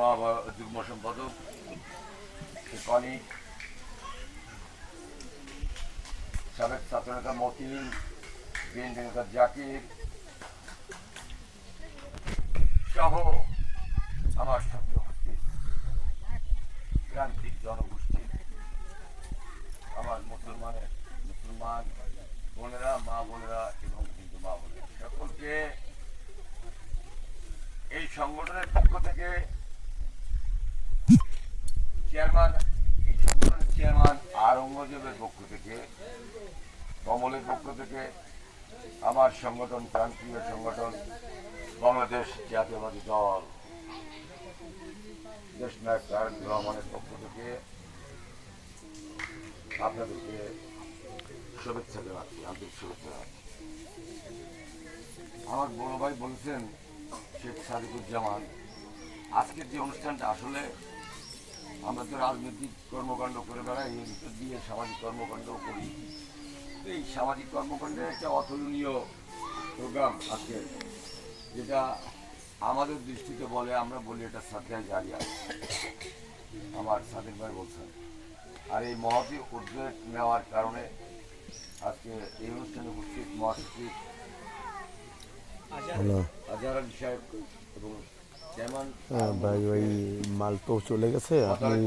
যুগ্ম সম্পাদক কনি সাবেক ছাত্রনেতা মতিন বিএনপি নেতা জাকির সহ আমার ছাত্র প্রান্তিক জনগোষ্ঠী আমার মুসলমানের মুসলমান বোনেরা মা বোনেরা এবং হিন্দু মা বোনেরা সকলকে এই সংগঠনের পক্ষ থেকে চেয়ারম্যান, এই সংগঠনের চেয়ারম্যান আরঙ্গজেবের পক্ষ থেকে, কমলের পক্ষ থেকে, আমার সংগঠন প্রান্তীয় সংগঠন, বাংলাদেশ জাতীয়বাদী দল, দেশ নায়ক তারেক রহমানের পক্ষ থেকে আপনাদেরকে শুভেচ্ছা জানাচ্ছি, আন্তরিক শুভেচ্ছা জানাচ্ছি। আমার বড় ভাই বলেছেন, শেখ সাদিকুজ্জামান, আজকের যে অনুষ্ঠানটা আসলে আমরা তো রাজনৈতিক কর্মকাণ্ড করে বেড়াই এর ভিতর দিয়ে সামাজিক কর্মকাণ্ড করি। এই সামাজিক কর্মকাণ্ডের একটা অতুলনীয় প্রোগ্রাম আজকে যেটা আমাদের দৃষ্টিতে বলে আমরা বলি এটা সাথিয়া জারিয়া। আমার সাদিক ভাই বলছেন। আর এই মহতি উদ্যোগ নেওয়ার কারণে আজকে এই অনুষ্ঠানে উপস্থিত মহাসচিব আজহার আলী সাহেব এবং ভাই ওই মাল তো চলে গেছে আপনি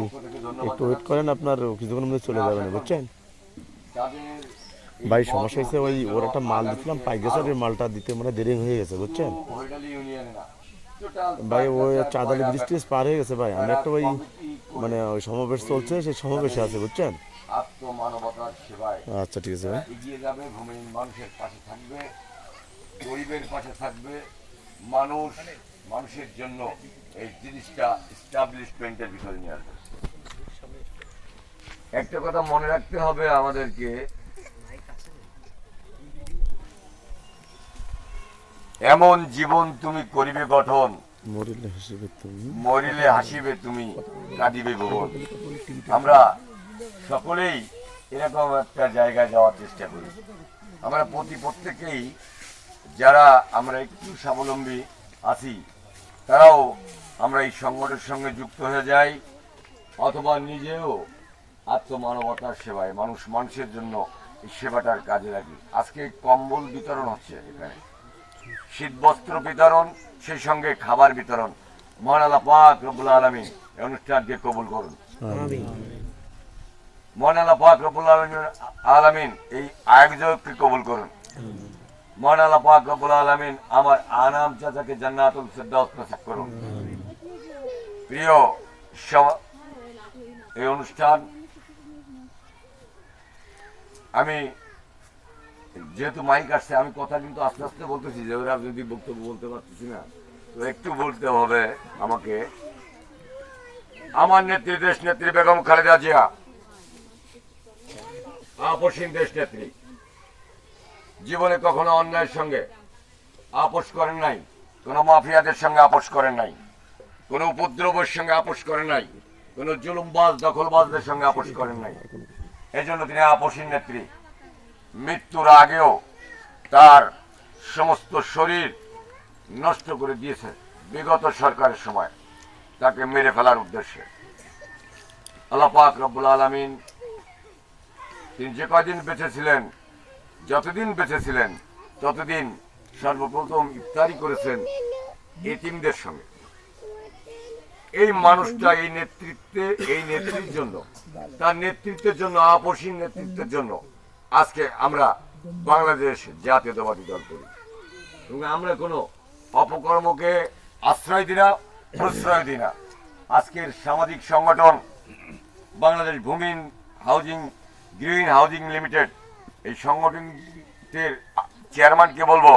একটু ওয়েট করেন আপনার কিছুক্ষণের মধ্যে চলে যাবেন বুঝছেন? ভাই সমস্যা হয়েছে ওই ওর একটা মাল দিচ্ছিলাম পাই গেছে ওই মালটা দিতে মানে দেরি হয়ে গেছে বুঝছেন? ভাই ওই চাঁদালি ব্রিজ পার হয়ে গেছে ভাই। আমি একটা ওই মানে ওই সমাবেশ চলছে সেই সমাবেশে আছে বুঝছেন? আচ্ছা ঠিক আছে ভাই। এগিয়ে যাবে ভূমিহীন মানুষের পাশে থাকবে গরিবের পাশে থাকবে মানুষ মানুষের জন্য এই জিনিসটা এস্টাবলিশমেন্টের ভিতরে নিয়ে আসবে। একটা কথা মনে রাখতে হবে আমাদেরকে। এমন জীবন তুমি করিবে গঠন। মরিলে হিসেবে তুমি। মরিলে হাসিবে তুমি কাঁদিবে ভুবন আমরা সকলেই এরকম একটা জায়গায় যাওয়ার চেষ্টা করি। আমরা প্রতি প্রত্যেকেই যারা আমরা একটু স্বাবলম্বী আছি তারাও আমরা এই সংগঠনের সঙ্গে যুক্ত হয়ে যাই অথবা নিজেও আত্মমানবতার সেবায় মানুষ মানুষের জন্য এই সেবাটার কাজে লাগি। আজকে কম্বল বিতরণ হচ্ছে এখানে। শীতবস্ত্র বিতরণ সেই সঙ্গে খাবার বিতরণ। মহান আল্লাহ পাক রব্বুল আলমী এই অনুষ্ঠানকে কবুল করুন। মহান আল্লাহ পাক রব্বুল আলমিন আলমিন এই আয়োজককে কবুল করুন। আমার আনাম চাচাকে জান্নাতুল করুন। প্রিয় এই অনুষ্ঠান, আমি যেহেতু মাইক আসছে, আমি কথা কিন্তু আস্তে আস্তে বলতেছি, যে ওরা যদি বক্তব্য বলতে পারতেছি না, তো একটু বলতে হবে আমাকে। আমার নেত্রী, দেশ নেত্রী বেগম খালেদা জিয়া, আপসীন দেশ নেত্রী। জীবনে কখনো অন্যায়ের সঙ্গে আপোষ করেন নাই, কোনো মাফিয়াদের সঙ্গে আপোষ করেন নাই, কোনো উপদ্রবের সঙ্গে আপোষ করেন নাই, কোনো জুলুমবাজ, দখলবাজদের সঙ্গে আপোষ করেন নাই। এজন্য তিনি আপসীন নেত্রী। মৃত্যুর আগেও তার সমস্ত শরীর নষ্ট করে দিয়েছে বিগত সরকারের সময়। তাকে মেরে ফেলার উদ্দেশ্যে। আল্লাহ পাক রব্বুল আলমিন তিনি যে কয়দিন বেঁচে ছিলেন যতদিন বেঁচে ছিলেন ততদিন সর্বপ্রথম ইফতারি করেছেন এতিমদের সঙ্গে। এই মানুষটা এই নেতৃত্বে, এই নেত্রীর জন্য, তার নেতৃত্বের জন্য, আপসীন নেতৃত্বের জন্য আজকে আমরা বাংলাদেশ জাতীয়তাবাদী দল করি। এবং আমরা কোনো অপকর্মকে আশ্রয় দিই না, প্রশ্রয় দিই না। আজকের সামাজিক সংগঠন Bangladesh ভূমিন housing, green housing limited এই সংগঠনটির চেয়ারম্যানকে বলব,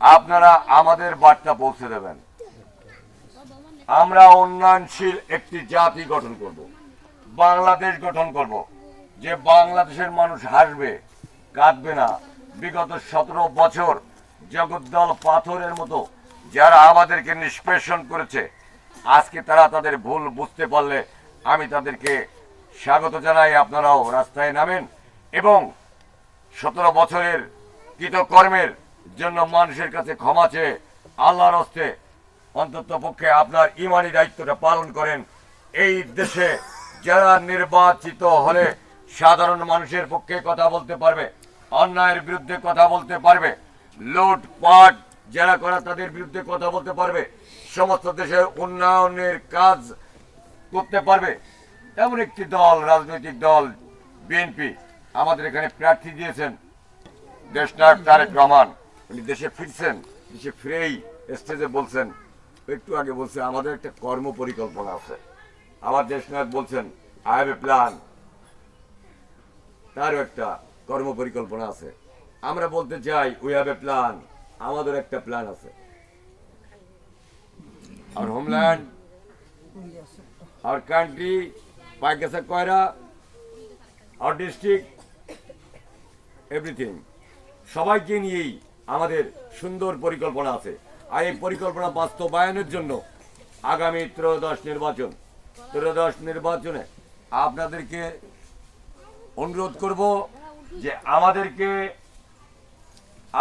আপনারা আমাদের বার্তা পৌঁছে দেবেন। আমরা উন্নয়নশীল একটি জাতি গঠন করব, বাংলাদেশ গঠন করব। যে বাংলাদেশের মানুষ হাসবে, কাঁদবে না। বিগত সতেরো বছর জগদ্দল পাথরের মতো যারা আমাদেরকে নিষ্পেষণ করেছে, আজকে তারা তাদের ভুল বুঝতে পারলে আমি তাদেরকে স্বাগত জানাই। আপনারাও রাস্তায় নামেন। এবং সতেরো বছরের কৃতকর্মের জন্য মানুষের কাছে ক্ষমা চেয়ে আল্লাহর হস্তে অন্তত পক্ষে আপনার ইমানি দায়িত্বটা পালন করেন। এই দেশে যারা নির্বাচিত হলে সাধারণ মানুষের পক্ষে কথা বলতে পারবে, অন্যায়ের বিরুদ্ধে কথা বলতে পারবে, লুটপাট যারা করা তাদের বিরুদ্ধে কথা বলতে পারবে, সমস্ত দেশের উন্নয়নের কাজ করতে পারবে। এমন একটি দল, রাজনৈতিক দল, বিএনপি আমাদের এখানে প্রার্থী দিয়েছেন দেশনায়ক তারেক রহমান। উনি দেশে ফিরছেন, দেশে ফিরেই স্টেজে বলছেন, একটু আগে বলছে, আমাদের একটা কর্ম পরিকল্পনা আছে। আমার দেশনায়ক বলছেন আই হ্যাভ এ প্ল্যান তারও একটা কর্ম পরিকল্পনা আছে। আমরা বলতে চাই উই হ্যাভ এ প্ল্যান আমাদের একটা প্ল্যান আছে। আর হোমল্যান্ড, আর কান্ট্রি পাইকেসা কয়রা? আর ডিস্ট্রিক্ট? এভরিথিং সবাইকে নিয়েই আমাদের সুন্দর পরিকল্পনা আছে। আর এই পরিকল্পনা বাস্তবায়নের জন্য আগামী ত্রয়োদশ নির্বাচন, ত্রয়োদশ নির্বাচনে আপনাদেরকে অনুরোধ করব যে আমাদেরকে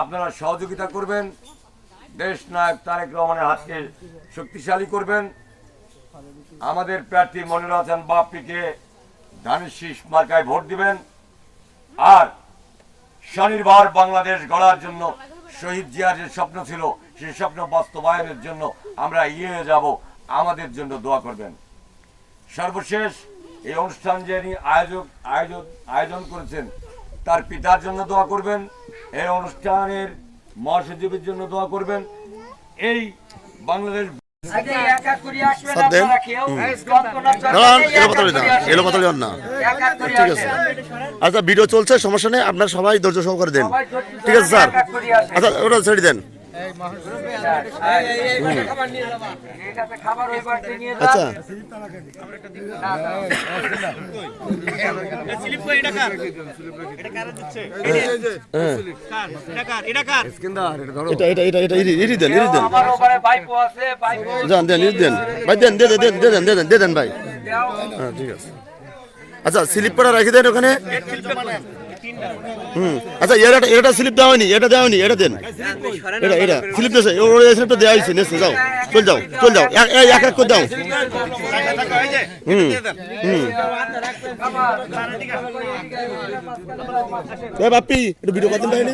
আপনারা সহযোগিতা করবেন, দেশ নায়ক তারেক রহমানের হাতকে শক্তিশালী করবেন। আমাদের প্রার্থী মনির হাসান বাপ্পিকে ধানের শীষ মার্কায় ভোট দিবেন। আর স্বনির্ভর বাংলাদেশ গড়ার জন্য শহীদ জিয়ার যে স্বপ্ন ছিল সেই স্বপ্ন বাস্তবায়নের জন্য আমরা এগিয়ে যাব। আমাদের জন্য দোয়া করবেন। সর্বশেষ এই অনুষ্ঠান যিনি আয়োজক আয়োজক আয়োজন করেছেন, তার পিতার জন্য দোয়া করবেন। এই অনুষ্ঠানের মহাসচিবের জন্য দোয়া করবেন। এই বাংলাদেশ আচ্ছা ভিডিও চলছে সমস্যা নেই আপনার সবাই ধৈর্য সহকারে দেন। ঠিক আছে স্যার। আচ্ছা ওটা ছেড়ে দেন। আচ্ছা। ঠিক আছে। আচ্ছা স্লিপ করা রেখে দেন ওখানে। হুম আচ্ছা এটা এটা স্লিপ দেওয়া হয়নি এটা দেওয়া হয়নি এটা দেন এটা এটা স্লিপ দিয়েছে ওর স্লিপটা দেওয়া হয়েছে নেছে যাও চল যাও চল যাও এক এক- করে দাও হুম হুম এ বাপ্পি এটা ভিডিও করতেন তাই না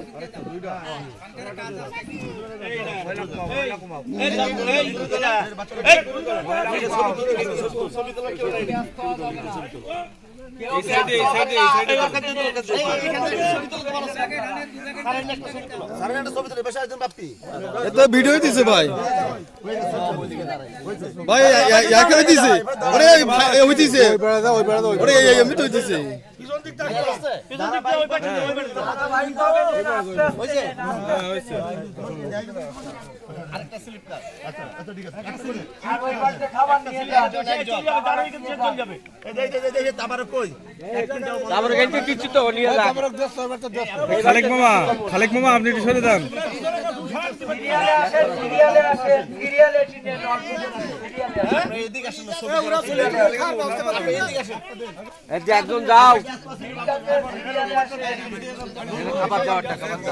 স্লিপ নিয়ে তারপর দিবে যাই, সবাই চলে আপনারা যাই। তো ভিডিও ওই আর ওই বাড়িতে খাবার নিয়ে যান। খালেক মামা খালেক মামা আপনি একটু সরে যান। সিরিয়ালে আসেন, সিরিয়ালে আসেন, সিরিয়ালে টিনে নন, সিরিয়ালে আসেন। একজন যাও। আসেন। খাবার দাবার টাকা আসেন,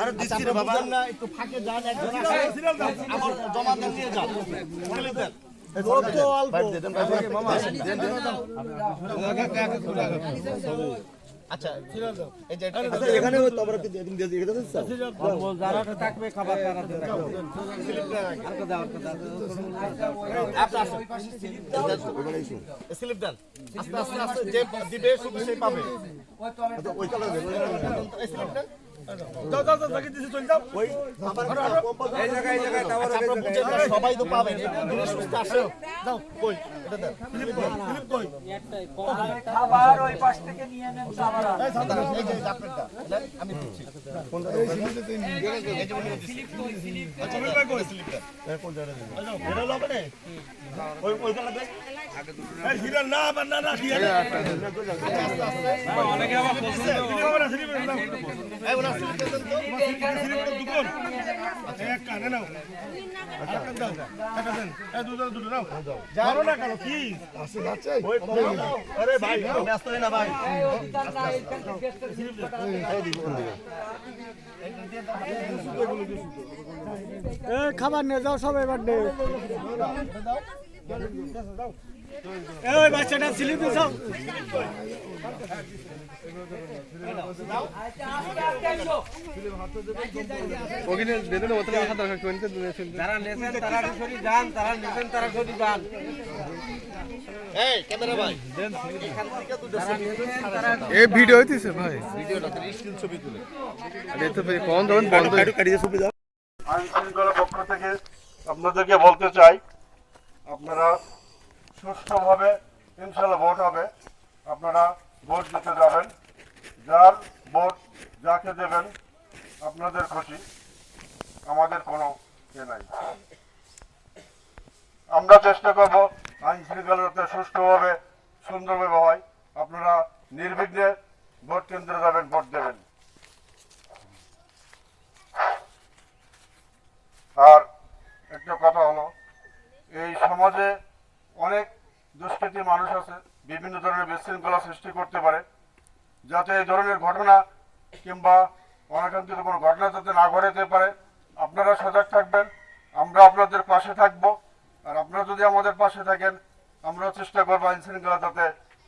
আরে দিচ্ছি রে বাবা না একটু ফাঁকে যান একজন আমার জমা দেন নিয়ে যান বলে দেন অল্প দেন দেন দেন আচ্ছা এই যে আচ্ছা এখানে ওই কি তুমি দিয়ে এটা দিচ্ছ স্লিপ দেন। আস্তে আস্তে আস্তে যে দিবে শুধু সে পাবে। ওই কালার দেন এই স্লিপ দেন। আচ্ছা, আপনারা বুঝেন না, সবাই তো পাবেন দিনে সুস্থ আসে দাও কই খাবার ওই পাশ থেকে নিয়ে নেন খাবার এই যে এই যে আপনারটা দেন, আমি দিচ্ছি এই যে উনি দিচ্ছে। এই স্লিপ তো। বাচ্চাটা স্লিপ দিছাও এই ক্যামেরা ভাই। এই ভিডিও হইতেছে ভাই। ভিডিওটা স্ক্রিন ছবি তুলে। এটা তো কোন যখন বন্ধ। কাটিয়ে সুবি দাও। আইন শৃঙ্খলার পক্ষ থেকে আপনাদেরকে বলতে চাই আপনারা সুষ্ঠুভাবে, ইনশাল্লাহ ভোট হবে। আপনারা ভোট দিতে যাবেন। যার ভোট যাকে দেবেন, আপনাদের খুশি। আমাদের কোনো ইয়ে নাই। আমরা চেষ্টা করব আইন শৃঙ্খলা সুষ্ঠুভাবে সুন্দরভাবে হয়। আপনারা নির্বিঘ্নে ভোট কেন্দ্রে যাবেন, ভোট দেবেন। আর একটা কথা হলো সমাজে অনেক দুষ্কৃতী মানুষ আছে, বিভিন্ন ধরনের বিশৃঙ্খলা সৃষ্টি করতে পারে, যাতে এই ধরনের ঘটনা কিংবা অনাকাঙ্ক্ষিত কোনো ঘটনা যাতে না ঘটাতে পারে। আপনারা সজাগ থাকবেন, আমরা আপনাদের পাশে থাকব, আর আপনারা যদি আমাদের পাশে থাকেন আমরা চেষ্টা করব আইন শৃঙ্খলা যাতে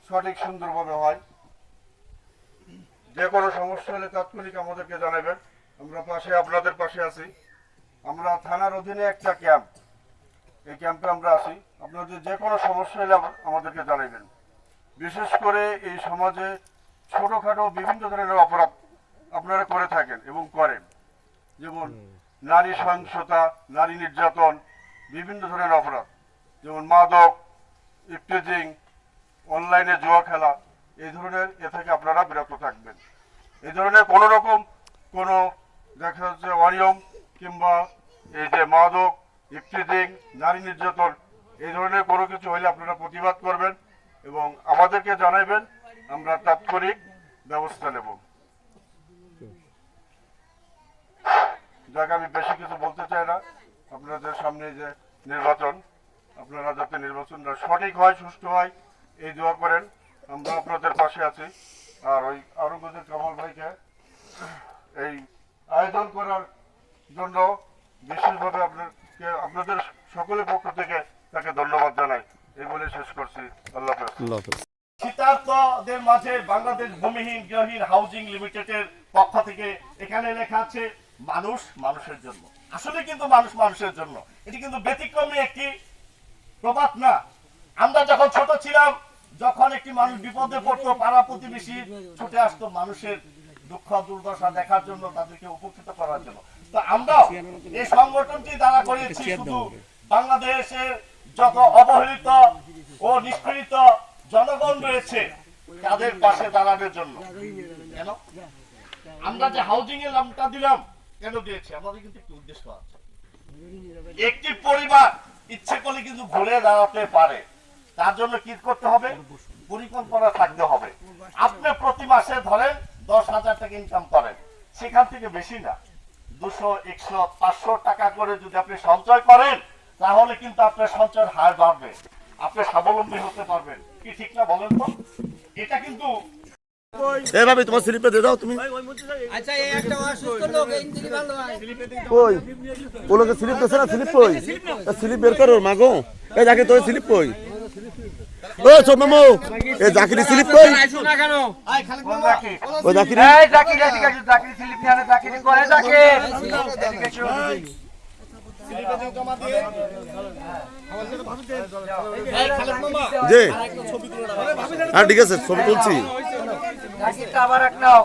সঠিক, সুন্দরভাবে হয়। যে কোনো সমস্যা হলে তাৎক্ষণিক আমাদেরকে জানাবেন, আমরা পাশে, আপনাদের পাশে আছি। আমরা থানার অধীনে একটা ক্যাম্প এই ক্যাম্পে আমরা আছি। আপনাদের যে কোনো সমস্যা হলে আমাদেরকে জানাবেন বিশেষ করে এই সমাজে ছোটখাটো বিভিন্ন ধরনের অপরাধ আপনারা করে থাকেন এবং করেন। যেমন নারী সহিংসতা, নারী নির্যাতন, বিভিন্ন ধরনের অপরাধ। যেমন মাদক ইফটেজিং অনলাইনে জুয়া খেলা, এই ধরনের এ থেকে আপনারা বিরত থাকবেন। এই ধরনের কোনো রকম কোনো দেখা যাচ্ছে অনিয়ম কিংবা এই যে মাদক ইফটিজিং নারী নির্যাতন, এই ধরনের কোনো কিছু হলে আপনারা প্রতিবাদ করবেন এবং আমাদেরকে জানাবেন আমরা তাৎক্ষণিক ব্যবস্থা নেব। যাক, আমি বেশি কিছু বলতে চাই না। আপনাদের সামনে যে নির্বাচন, আপনারা যাতে নির্বাচনটা সঠিক হয়, সুষ্ঠু হয়, এই দোয়া করেন। আমরা আপনাদের পাশে আছি। আর ওই আরঙ্গজের কামাল ভাইকে এই আয়োজন করার জন্য বিশেষভাবে আপনাকে আপনাদের সকলের পক্ষ থেকে তাকে ধন্যবাদ জানাই। এই বলে শেষ করছি। আল্লাহ হাফেজ। আল্লাহ মাঝে বাংলাদেশ ভূমিহীন গৃহহীন হাউজিং লিমিটেডের পক্ষ থেকে এখানে লেখা আছে মানুষ মানুষের জন্য। আসলে কিন্তু মানুষ মানুষের জন্য। এটি কিন্তু ব্যতিক্রমী একটি প্রবাদ না। আমরা যখন ছোট ছিলাম যখন একটি মানুষ বিপদে পড়তো পাড়া প্রতিবেশী ছুটে আসতো মানুষের দুঃখ দুর্দশা দেখার জন্য তাদেরকে উপকৃত করার জন্য। একটি একটি পরিবার ইচ্ছে করলে কিন্তু ঘুরে দাঁড়াতে পারে। তার জন্য কি করতে হবে? পরিকল্পনা থাকতে হবে। আপনি প্রতি মাসে ধরেন দশ হাজার টাকা ইনকাম করেন। সেখান থেকে বেশি না। দুশো একশো পাঁচশো টাকা করে যদি আপনি সঞ্চয় করেন তাহলে কিন্তু আপনার সঞ্চয়ের হার বাড়বে। আপনি স্বাবলম্বী হতে পারবেন। কি ঠিক না বলেন তো? এটা কিন্তু এ ভাবি তোমার স্লিপে দিয়ে দাও তুমি। আচ্ছা এই একটা অসুস্থ লোক এই ভালো হয়। কই? ও লোকে স্লিপ দিছে না? স্লিপ কই? স্লিপ বের করো মাগো এই দেখে তোর স্লিপ কই? ও ছোট মামু। এ জাকিরি স্লিপ কই? ও জাকিরি। এই জাকির আসো, স্লিপ নিয়ে আনে, জাকির করে জাকির। হ্যাঁ ঠিক আছে ছবি তুলছি। আবার এক নাও।